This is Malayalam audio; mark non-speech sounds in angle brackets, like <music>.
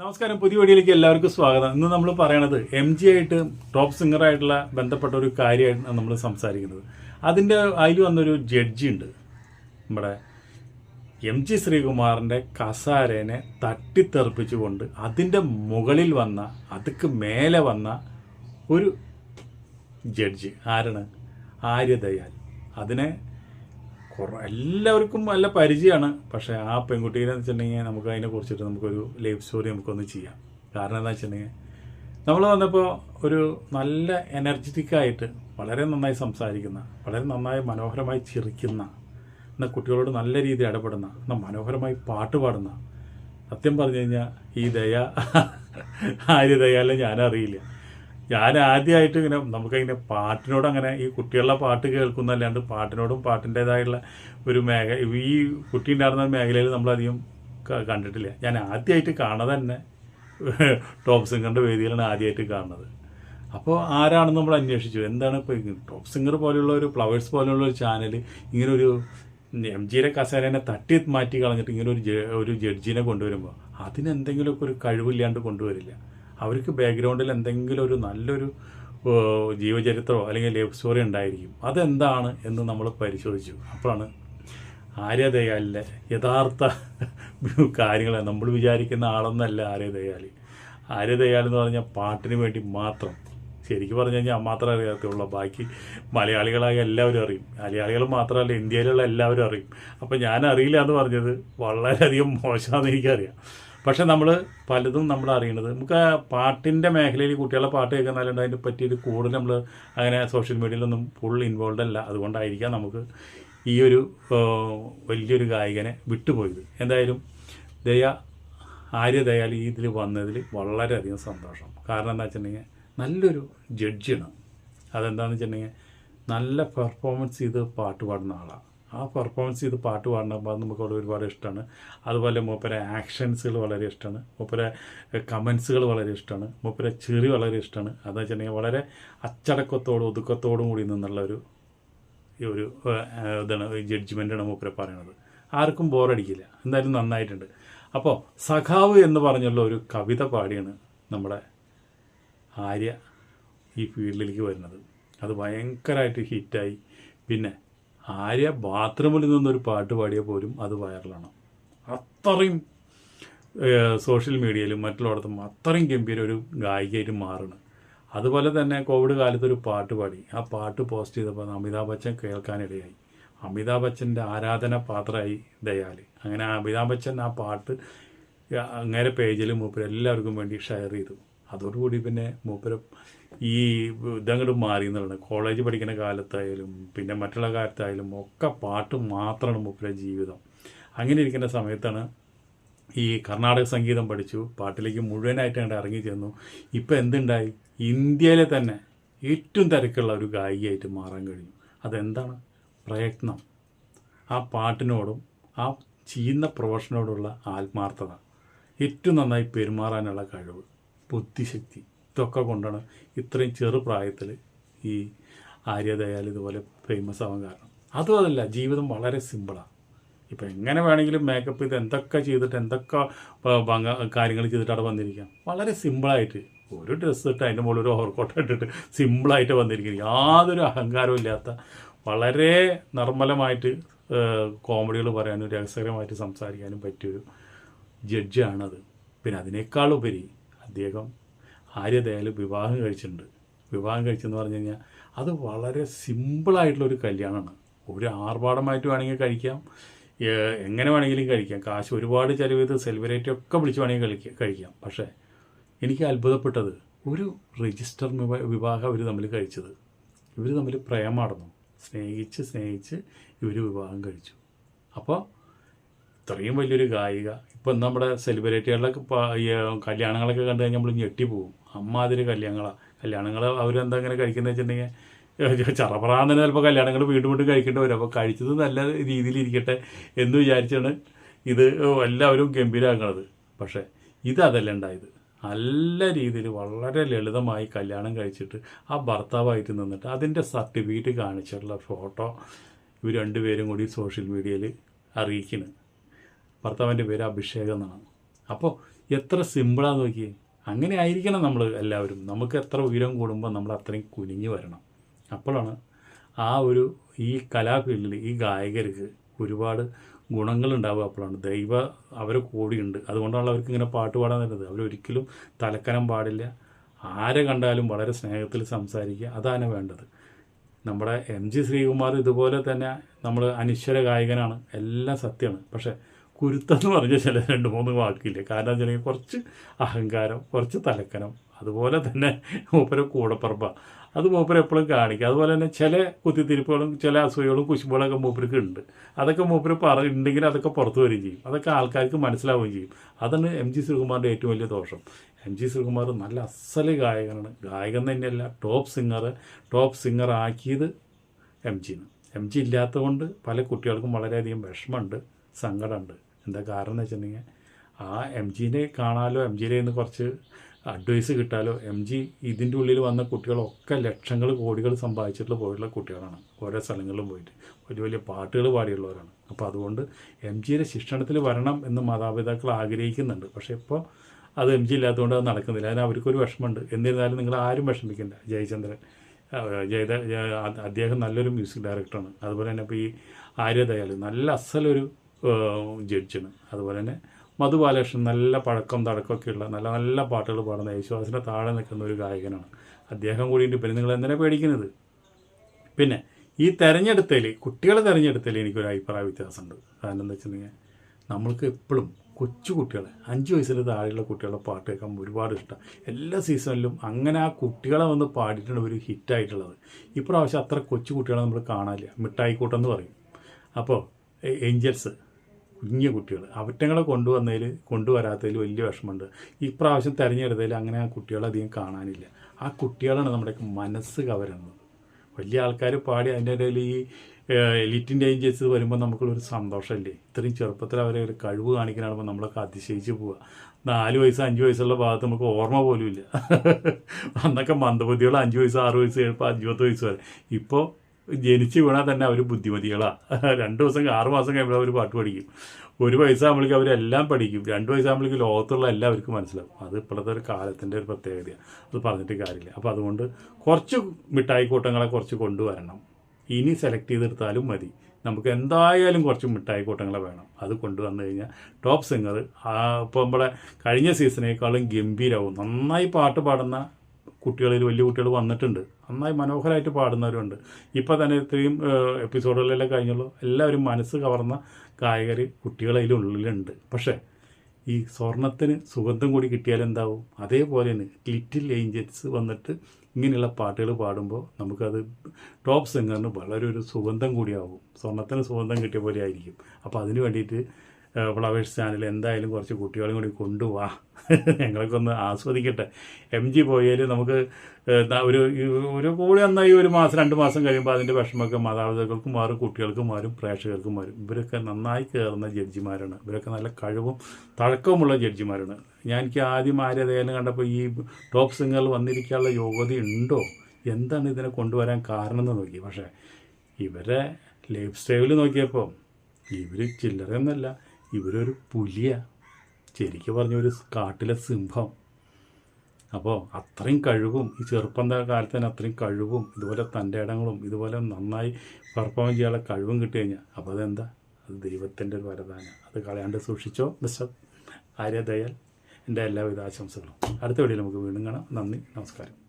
നമസ്കാരം പുതിയ വീഡിയോയിലേക്ക് എല്ലാവർക്കും സ്വാഗതം. ഇന്ന് നമ്മൾ പറയണത് എം ജി ആയിട്ട് ടോപ്പ് സിംഗറായിട്ടുള്ള ബന്ധപ്പെട്ട ഒരു കാര്യമായിട്ടാണ് നമ്മൾ സംസാരിക്കുന്നത്. അതിന്റെ അതിൽ വന്നൊരു ജഡ്ജി ഉണ്ട്. നമ്മുടെ എം ജി ശ്രീകുമാറിന്റെ കസാരേനെ തട്ടിത്തെറിപ്പിച്ചുകൊണ്ട് അതിന്റെ മുകളിൽ വന്ന അതുക്ക് മേലെ വന്ന ഒരു ജഡ്ജി ആരാണ്? ആര്യദയാൽ. അതിനെ എല്ലാവർക്കും നല്ല പരിചയമാണ് പക്ഷേ ആ പെൺകുട്ടീനെ വെച്ചിട്ടുണ്ടെങ്കിൽ നമുക്ക് അതിനെ കുറിച്ചിട്ട് നമുക്കൊരു ലൈഫ് സ്റ്റോറി നമുക്കൊന്ന് ചെയ്യാം. കാരണം എന്താ വെച്ചിട്ടുണ്ടെങ്കിൽ നമ്മൾ വന്നപ്പോൾ ഒരു നല്ല എനർജറ്റിക് ആയിട്ട് വളരെ നന്നായി സംസാരിക്കുന്ന വളരെ നന്നായി മനോഹരമായി ചിരിക്കുന്ന എന്നാൽ കുട്ടികളോട് നല്ല രീതിയിൽ ഇടപെടുന്ന എന്നാൽ മനോഹരമായി പാട്ട് പാടുന്ന സത്യം പറഞ്ഞു കഴിഞ്ഞാൽ ഈ ദയ ആര്യ ദയാലെ ഞാനറിയില്ല. ഞാൻ ആദ്യമായിട്ട് ഇങ്ങനെ നമുക്കതിന്റെ പാട്ടിനോട് അങ്ങനെ ഈ കുട്ടികളുടെ പാട്ട് കേൾക്കുന്നല്ലാണ്ട് പാട്ടിനോടും പാട്ടിന്റെതായുള്ള ഒരു മേഖ ഈ കുട്ടി ഉണ്ടായിരുന്ന മേഖലയിൽ നമ്മളധികം കണ്ടിട്ടില്ല. ഞാൻ ആദ്യമായിട്ട് കാണുന്നത് തന്നെ <laughs> ടോപ്പ് സിംഗറിന്റെ വേദിയിലാണ് ആദ്യമായിട്ട് കാണുന്നത്. അപ്പോൾ ആരാണെന്ന് നമ്മൾ അന്വേഷിച്ചു. എന്താണ് ഇപ്പോൾ ടോപ്പ് സിംഗർ പോലെയുള്ള ഒരു ഫ്ലവേഴ്സ് പോലെയുള്ള ഒരു ചാനൽ ഇങ്ങനെ ഒരു എം ജിയുടെ കസേരനെ തട്ടി മാറ്റി കളഞ്ഞിട്ട് ഇങ്ങനെ ഒരു ഒരു ജഡ്ജിനെ കൊണ്ടുവരുമ്പോൾ അതിനെന്തെങ്കിലുമൊക്കെ ഒരു കഴിവില്ലാണ്ട് കൊണ്ടുവരില്ല. അവർക്ക് ബാക്ക്ഗ്രൗണ്ടിൽ എന്തെങ്കിലും ഒരു നല്ലൊരു ജീവചരിത്രമോ അല്ലെങ്കിൽ ലൈഫ് സ്റ്റോറി ഉണ്ടായിരിക്കും. അതെന്താണ് എന്ന് നമ്മൾ പരിശോധിച്ചു. അപ്പോഴാണ് ആര്യദയാലിന്റെ യഥാർത്ഥ കാര്യങ്ങൾ. നമ്മൾ വിചാരിക്കുന്ന ആളൊന്നല്ല ആര്യദയാൽ ആര്യദയാൽ എന്ന് പറഞ്ഞാൽ പാട്ടിന് വേണ്ടി മാത്രം. ശരിക്കും പറഞ്ഞു കഴിഞ്ഞാൽ മാത്രമേ അറിയാത്തുള്ളൂ. ബാക്കി മലയാളികളായ എല്ലാവരും അറിയും. മലയാളികൾ മാത്രമല്ല ഇന്ത്യയിലുള്ള എല്ലാവരും അറിയും. അപ്പം ഞാൻ അറിയില്ല എന്ന് പറഞ്ഞത് വളരെയധികം മോശമാണെന്ന് എനിക്കറിയാം. പക്ഷെ നമ്മൾ പലതും നമ്മൾ അറിയണത്. നമുക്ക് പാട്ടിന്റെ മേഖലയിൽ കുട്ടികളെ പാട്ട് കേൾക്കുന്നാലുണ്ട് അതിനെ പറ്റിയൊരു കൂടുതൽ നമ്മൾ അങ്ങനെ സോഷ്യൽ മീഡിയയിലൊന്നും ഫുൾ ഇൻവോൾവ് അല്ല. അതുകൊണ്ടായിരിക്കാം നമുക്ക് ഈ ഒരു വലിയൊരു ഗായകനെ വിട്ടുപോയത്. എന്തായാലും ദയ ആര്യ ദയാൽ ഈ ഇതിൽ വന്നതിൽ വളരെയധികം സന്തോഷം. കാരണം എന്താ വെച്ചിട്ടുണ്ടെങ്കിൽ നല്ലൊരു ജഡ്ജിയാണ് അതെന്താണെന്ന് വെച്ചിട്ടുണ്ടെങ്കിൽ നല്ല പെർഫോമൻസ് ചെയ്ത് പാട്ട് പാടുന്ന ആളാണ് ആ പെർഫോമൻസ് ചെയ്ത് പാട്ട് പാടുമ്പോൾ അത് നമുക്ക് അവിടെ ഒരുപാട് ഇഷ്ടമാണ് അതുപോലെ മൂപ്പരെ ആക്ഷൻസുകൾ വളരെ ഇഷ്ടമാണ് മൂപ്പരെ കമൻസുകൾ വളരെ ഇഷ്ടമാണ് മൂപ്പരെ ചെറി വളരെ ഇഷ്ടമാണ് അതെന്ന് വെച്ചിട്ടുണ്ടെങ്കിൽ വളരെ അച്ചടക്കത്തോടും ഒതുക്കത്തോടും കൂടി നിന്നുള്ള ഒരു ഈ ഒരു ഇതാണ് ജഡ്ജ്മെന്റാണ് മൂപ്പരെ പറയണത്. ആർക്കും ബോറടിക്കില്ല എന്തായാലും നന്നായിട്ടുണ്ട്. അപ്പോൾ സഖാവ് എന്ന് പറഞ്ഞുള്ള ഒരു കവിത പാടിയാണ് നമ്മുടെ ആര്യ ഈ ഫീൽഡിലേക്ക് വരുന്നത്. അത് ഭയങ്കരമായിട്ട് ഹിറ്റായി പിന്നെ ആര്യ ബാത്റൂമിൽ നിന്നൊരു പാട്ട് പാടിയ പോലും അത് വൈറലാണ്. അത്രയും സോഷ്യൽ മീഡിയയിലും മറ്റുള്ളവർക്കും അത്രയും ഗംഭീര ഒരു ഗായികയായിട്ട് മാറണം അതുപോലെ തന്നെ കോവിഡ് കാലത്ത് ഒരു പാട്ട് പാടി. ആ പാട്ട് പോസ്റ്റ് ചെയ്തപ്പോൾ അമിതാഭ് ബച്ചൻ കേൾക്കാനിടയായി. അമിതാഭ് ബച്ചന്റെ ആരാധന പാത്രമായി ദയാൽ അങ്ങനെ അമിതാഭ് ബച്ചൻ ആ പാട്ട് അങ്ങേരെ പേജിലും മൂപ്പിലും എല്ലാവർക്കും വേണ്ടി ഷെയർ ചെയ്തു. അതോടുകൂടി പിന്നെ മൂപ്പര് ഈ ഇതങ്ങോട്ട് മാറി എന്നുള്ളത് കോളേജ് പഠിക്കുന്ന കാലത്തായാലും പിന്നെ മറ്റുള്ള കാലത്തായാലും ഒക്കെ പാട്ട് മാത്രമാണ് മൂപ്പരെ ജീവിതം. അങ്ങനെ ഇരിക്കുന്ന സമയത്താണ് ഈ കർണാടക സംഗീതം പഠിച്ചു. പാട്ടിലേക്ക് മുഴുവനായിട്ട് അങ്ങോട്ട് ഇറങ്ങി ചെന്നു. ഇപ്പം എന്തുണ്ടായി? ഇന്ത്യയിലെ തന്നെ ഏറ്റവും തിരക്കുള്ള ഒരു ഗായികയായിട്ട് മാറാൻ കഴിഞ്ഞു. അതെന്താണ്? പ്രയത്നം. ആ പാട്ടിനോടും ആ ചെയ്യുന്ന പ്രൊഫഷനോടുള്ള ആത്മാർത്ഥത. ഏറ്റവും നന്നായി പെരുമാറാനുള്ള കഴിവ്. ബുദ്ധിശക്തി ഇതൊക്കെ കൊണ്ടാണ് ഇത്രയും ചെറുപ്രായത്തിൽ ഈ ആര്യദയാൽ ഇതുപോലെ ഫേമസ് ആവാൻ കാരണം. അതും അതല്ല ജീവിതം വളരെ സിമ്പിളാണ് ഇപ്പം എങ്ങനെ വേണമെങ്കിലും മേക്കപ്പ് ചെയ്ത് എന്തൊക്കെ ചെയ്തിട്ട് എന്തൊക്കെ കാര്യങ്ങൾ ചെയ്തിട്ട് അവിടെ വന്നിരിക്കാം. വളരെ സിമ്പിളായിട്ട് ഒരു ഡ്രസ്സ് ഇട്ട് അതിന്റെ മുകളിൽ ഒരു ഓവർക്കോട്ട് ഇട്ടിട്ട് സിമ്പിളായിട്ട് വന്നിരിക്കുന്നത് യാതൊരു അഹങ്കാരവും ഇല്ലാത്ത വളരെ നിർമ്മലമായിട്ട് കോമഡികൾ പറയാനും രഹസ്യകരമായിട്ട് സംസാരിക്കാനും പറ്റിയൊരു ജഡ്ജാണത് പിന്നെ അതിനേക്കാളുപരി അദ്ദേഹം ആര്യദയാൽ വിവാഹം കഴിച്ചിട്ടുണ്ട്. വിവാഹം കഴിച്ചെന്ന് പറഞ്ഞു കഴിഞ്ഞാൽ അത് വളരെ സിമ്പിളായിട്ടുള്ളൊരു കല്യാണമാണ് ഒരു ആർഭാടമായിട്ട് വേണമെങ്കിൽ കഴിക്കാം. എങ്ങനെ വേണമെങ്കിലും കഴിക്കാം. കാശ് ഒരുപാട് ചിലവ് ചെയ്ത് സെലിബ്രേറ്റ് ഒക്കെ വിളിച്ച് വേണമെങ്കിൽ കഴിക്കാം. പക്ഷേ എനിക്ക് അത്ഭുതപ്പെട്ടത് ഒരു രജിസ്റ്റർ വിവാഹം അവർ തമ്മിൽ കഴിച്ചത്. ഇവർ തമ്മിൽ പ്രേമാടന്നു. സ്നേഹിച്ച് സ്നേഹിച്ച് ഇവർ വിവാഹം കഴിച്ചു. അപ്പോൾ ഇത്രയും വലിയൊരു ഗായിക. ഇപ്പം നമ്മുടെ സെലിബ്രിറ്റികളിലൊക്കെ കല്യാണങ്ങളൊക്കെ കണ്ടു കഴിഞ്ഞാൽ നമ്മൾ ഞെട്ടിപ്പോവും അമ്മാതിരി കല്യാണങ്ങളാണ് കല്യാണങ്ങൾ അവരെന്താ അങ്ങനെ കഴിക്കുന്നത് വെച്ചിട്ടുണ്ടെങ്കിൽ? ചറപറാന്ന് ചിലപ്പോൾ കല്യാണങ്ങൾ വീണ്ടും വീണ്ടും കഴിക്കേണ്ടി വരും. അപ്പോൾ കഴിച്ചത് നല്ല രീതിയിലിരിക്കട്ടെ എന്ന് വിചാരിച്ചാണ് ഇത് എല്ലാവരും ഗംഭീരമാക്കണത് പക്ഷേ ഇത് അതല്ല ഉണ്ടായത്. നല്ല രീതിയിൽ വളരെ ലളിതമായി കല്യാണം കഴിച്ചിട്ട് ആ ഭർത്താവായിട്ട് നിന്നിട്ട് അതിന്റെ സർട്ടിഫിക്കറ്റ് കാണിച്ചിട്ടുള്ള ഫോട്ടോ ഇവർ രണ്ടുപേരും കൂടി സോഷ്യൽ മീഡിയയിൽ അറിയിക്കുന്നു ഭർത്താവിന്റെ പേര് അഭിഷേകം എന്നാണ്. അപ്പോൾ എത്ര സിമ്പിളാന്ന് നോക്കിയേ അങ്ങനെ ആയിരിക്കണം നമ്മൾ എല്ലാവരും. നമുക്ക് എത്ര ഉയരം കൂടുമ്പോൾ നമ്മൾ അത്രയും കുനിഞ്ഞു വരണം. അപ്പോഴാണ് ആ ഒരു ഈ കലാഫീൽഡിൽ ഈ ഗായകർക്ക് ഒരുപാട് ഗുണങ്ങളുണ്ടാവുക അപ്പോഴാണ്. ദൈവ അവരെ കൂടിയുണ്ട് അതുകൊണ്ടാണ് അവർക്ക് ഇങ്ങനെ പാട്ട് പാടാൻ തരുന്നത് അവരൊരിക്കലും തലക്കനം പാടില്ല. ആരെ കണ്ടാലും വളരെ സ്നേഹത്തിൽ സംസാരിക്കുക. അതാണ് വേണ്ടത്. നമ്മുടെ എം ജി ശ്രീകുമാർ ഇതുപോലെ തന്നെ നമ്മൾ അനിശ്വര ഗായകനാണ്. എല്ലാം സത്യമാണ്. പക്ഷേ കുരുത്തെന്ന് പറഞ്ഞ ചില രണ്ട് മൂന്ന് വാക്കില്ല? കാരണം വെച്ചാൽ കുറച്ച് അഹങ്കാരം കുറച്ച് തലക്കനം. അതുപോലെ തന്നെ മൂപ്പരെ കൂടപ്പറമ്പ അത് മൂപ്പരെ എപ്പോഴും കാണിക്കുക അതുപോലെ തന്നെ ചില കുത്തിത്തിരിപ്പുകളും ചില അസൂയകളും കുശുമ്പുകളൊക്കെ മൂപ്പർക്ക് ഉണ്ട്. അതൊക്കെ മൂപ്പര് പറയുന്നുണ്ടെങ്കിൽ അതൊക്കെ പുറത്തു വരികയും ചെയ്യും. അതൊക്കെ ആൾക്കാർക്ക് മനസ്സിലാവുകയും ചെയ്യും. അതാണ് എം ജി ശ്രീകുമാറിന്റെ ഏറ്റവും വലിയ ദോഷം. എം ജി ശ്രീകുമാർ നല്ല അസൽ ഗായകനാണ്. ഗായകൻ തന്നെയല്ല ടോപ്പ് സിംഗർ ടോപ്പ് സിംഗർ ആക്കിയത് എം ജിന്ന് എം ജി ഇല്ലാത്തതുകൊണ്ട് പല കുട്ടികൾക്കും വളരെയധികം വിഷമമുണ്ട് സങ്കടമുണ്ട്. എന്താ കാരണം എന്ന് വെച്ചിട്ടുണ്ടെങ്കിൽ ആ എം ജിനെ കാണാലോ എം ജിയിൽ നിന്ന് കുറച്ച് അഡ്വൈസ് കിട്ടാലോ എം ജി ഇതിന്റെ ഉള്ളിൽ വന്ന കുട്ടികളൊക്കെ ലക്ഷങ്ങൾ കോടികൾ സമ്പാദിച്ചിട്ടുള്ള പോയിട്ടുള്ള കുട്ടികളാണ്. ഓരോ സ്ഥലങ്ങളിലും പോയിട്ട്. വലിയ വലിയ പാട്ടുകൾ പാടിയുള്ളവരാണ്. അപ്പോൾ അതുകൊണ്ട് എം ജിയുടെ ശിക്ഷണത്തിൽ വരണം എന്ന് മാതാപിതാക്കൾ ആഗ്രഹിക്കുന്നുണ്ട്. പക്ഷേ ഇപ്പോൾ അത് എം ജി ഇല്ലാത്തതുകൊണ്ട് അത് നടക്കുന്നില്ല. അതിന് അവർക്കൊരു വിഷമമുണ്ട്. എന്നിരുന്നാലും നിങ്ങൾ ആരും വിഷമിക്കണ്ട. ജയചന്ദ്രൻ ജയത അദ്ദേഹം നല്ലൊരു മ്യൂസിക് ഡയറക്ടറാണ് അതുപോലെ തന്നെ ഇപ്പോൾ ഈ ആര്യദയാൽ നല്ല അസലൊരു ജഡ്ജാണ് അതുപോലെ തന്നെ മധു ബാലകൃഷ്ണൻ നല്ല പഴക്കം തടക്കമൊക്കെയുള്ള നല്ല നല്ല പാട്ടുകൾ പാടുന്ന യേശുദാസിന്റെ താഴെ നിൽക്കുന്ന ഒരു ഗായകനാണ്. അദ്ദേഹം കൂടിയിട്ട് പിന്നെ നിങ്ങൾ എന്തിനാണ് പേടിക്കുന്നത്? പിന്നെ ഈ തെരഞ്ഞെടുത്തതിൽ കുട്ടികളെ തെരഞ്ഞെടുത്തതിൽ എനിക്കൊരു അഭിപ്രായ വ്യത്യാസമുണ്ട്. കാരണം എന്താ വെച്ചിട്ടുണ്ടെങ്കിൽ നമ്മൾക്ക് എപ്പോഴും കൊച്ചു കുട്ടികളെ അഞ്ച് വയസ്സിൽ താഴെയുള്ള കുട്ടികളെ പാട്ട് കേൾക്കാൻ ഒരുപാട് ഇഷ്ടം എല്ലാ സീസണിലും അങ്ങനെ ആ കുട്ടികളെ വന്ന് പാടിയിട്ടാണ് ഒരു ഹിറ്റായിട്ടുള്ളത് ഇപ്രാവശ്യം അത്ര കൊച്ചു കുട്ടികളെ നമ്മൾ കാണാനില്ല. മിഠായിക്കൂട്ടം എന്ന് പറയും. അപ്പോൾ ഏഞ്ചൽസ് കുഞ്ഞു കുട്ടികൾ. അവറ്റങ്ങളെ കൊണ്ടുവന്നതിൽ കൊണ്ടുവരാത്തതിൽ വലിയ വിഷമമുണ്ട്. ഇപ്രാവശ്യം തിരഞ്ഞെടുത്തതിൽ അങ്ങനെ ആ കുട്ടികളെ അധികം കാണാനില്ല. ആ കുട്ടികളാണ് നമ്മുടെ മനസ്സ് കവരുന്നത്. വലിയ ആൾക്കാർ പാടി അതിന്റെ ഇടയിൽ ഈ എലിറ്റിന്റെ ഏഞ്ചൽസ് വരുമ്പോൾ നമുക്കുള്ളൊരു സന്തോഷമല്ലേ? ഇത്രയും ചെറുപ്പത്തിൽ അവരെ ഒരു കഴിവ് കാണിക്കാനാകുമ്പോൾ നമ്മളൊക്കെ അതിശയിച്ച് പോവുക. നാല് വയസ്സ് അഞ്ച് വയസ്സുള്ള ഭാഗത്ത് നമുക്ക് ഓർമ്മ പോലും ഇല്ല അന്നൊക്കെ മന്ദബുദ്ധികൾ അഞ്ച് വയസ്സ് ആറ് വയസ്സ് ഏഴ് അഞ്ചുപത്ത് വയസ്സ് വരെ. ഇപ്പോൾ ജനിച്ച് വീണാൽ തന്നെ അവർ ബുദ്ധിമതികളാണ് <laughs> രണ്ട് ദിവസം ആറ് മാസം കഴിയുമ്പോൾ അവർ പാട്ട് പഠിക്കും. ഒരു വയസ്സാകുമ്പോഴേക്കും അവരെല്ലാം പഠിക്കും. രണ്ട് വയസ്സാകുമ്പോഴേക്കും ലോകത്തുള്ള എല്ലാവർക്കും മനസ്സിലാവും. അത് ഇപ്പോഴത്തെ ഒരു കാലത്തിന്റെ ഒരു പ്രത്യേകതയാണ് അത് പറഞ്ഞിട്ട് കാര്യമില്ല. അപ്പോൾ അതുകൊണ്ട് കുറച്ച് മിഠായി കൂട്ടങ്ങളെ കുറച്ച് കൊണ്ടുവരണം. ഇനി സെലക്ട് ചെയ്തെടുത്താലും മതി. നമുക്ക് എന്തായാലും കുറച്ച് മിഠായി കൂട്ടങ്ങളെ വേണം. അത് കൊണ്ടുവന്നു കഴിഞ്ഞാൽ ടോപ്പ് സിംഗർ ഇപ്പോൾ നമ്മുടെ കഴിഞ്ഞ സീസണേക്കാളും ഗംഭീരവും. നന്നായി പാട്ട് പാടുന്ന കുട്ടികളിൽ വലിയ കുട്ടികൾ വന്നിട്ടുണ്ട്. നന്നായി മനോഹരമായിട്ട് പാടുന്നവരുണ്ട്. ഇപ്പോൾ തന്നെ ഇത്രയും എപ്പിസോഡുകളിലെല്ലാം കഴിഞ്ഞുള്ളൂ എല്ലാവരും മനസ്സ് കവർന്ന ഗായകർ കുട്ടികളതിൽ ഉള്ളിലുണ്ട്. പക്ഷേ ഈ സ്വർണത്തിന് സുഗന്ധം കൂടി കിട്ടിയാൽ എന്താവും? അതേപോലെ തന്നെ ലിറ്റിൽ ഏഞ്ചൽസ് വന്നിട്ട് ഇങ്ങനെയുള്ള പാട്ടുകൾ പാടുമ്പോൾ നമുക്കത് ടോപ്പ് സിംഗറിന് വളരെ ഒരു സുഗന്ധം കൂടിയാവും. സ്വർണത്തിന് സുഗന്ധം കിട്ടിയ പോലെ ആയിരിക്കും. അപ്പോൾ അതിന് വേണ്ടിയിട്ട് ഫ്ലവേഴ്സ് ചാനൽ എന്തായാലും കുറച്ച് കുട്ടികളും കൂടി കൊണ്ടുപോവാ ഞങ്ങളൊക്കെ ഒന്ന് ആസ്വദിക്കട്ടെ. എം ജി പോയാൽ നമുക്ക് ഒരു ഒരു കൂടി നന്നായി ഒരു മാസം രണ്ട് മാസം കഴിയുമ്പോൾ അതിന്റെ വിഷമമൊക്കെ മാതാപിതാക്കൾക്കും മാറും കുട്ടികൾക്കും മാറും പ്രേക്ഷകർക്കും മാറും. ഇവരൊക്കെ നന്നായി കയറുന്ന ജഡ്ജിമാരാണ്. ഇവരൊക്കെ നല്ല കഴിവും തഴക്കവുമുള്ള ജഡ്ജിമാരാണ്. ഞാൻ എനിക്ക് ആദ്യം ആര്യതേനെ കണ്ടപ്പോൾ ഈ ടോപ്പ് സിംഗറിൽ വന്നിരിക്കാനുള്ള യോഗ്യത ഉണ്ടോ? എന്താണ് ഇതിനെ കൊണ്ടുവരാൻ കാരണം എന്ന് നോക്കി. പക്ഷേ ഇവരെ ലൈഫ് സ്റ്റൈൽ നോക്കിയപ്പോൾ ഇവർ ചില്ലറയൊന്നുമല്ല. ഇവരൊരു പുലിയ. ശരിക്കും പറഞ്ഞ ഒരു കാട്ടിലെ സിംഹം. അപ്പോൾ അത്രയും കഴിവും ഈ ചെറുപ്പം കാലത്ത് തന്നെ അത്രയും കഴിവും ഇതുപോലെ തന്റെ ഇടങ്ങളും ഇതുപോലെ നന്നായി പെർഫോം ചെയ്യാനുള്ള കഴിവും കിട്ടി കഴിഞ്ഞാൽ അപ്പോൾ അതെന്താ? അത് ദൈവത്തിന്റെ ഒരു വരദാനം. അത് കളയാണ്ട് സൂക്ഷിച്ചോ മിസ്റ്റർ ആര്യ ദയാൽ എന്റെ എല്ലാവിധ ആശംസകളും. അടുത്ത വീഡിയോയിൽ നമുക്ക് വീണ്ടും കാണാം. നന്ദി നമസ്കാരം.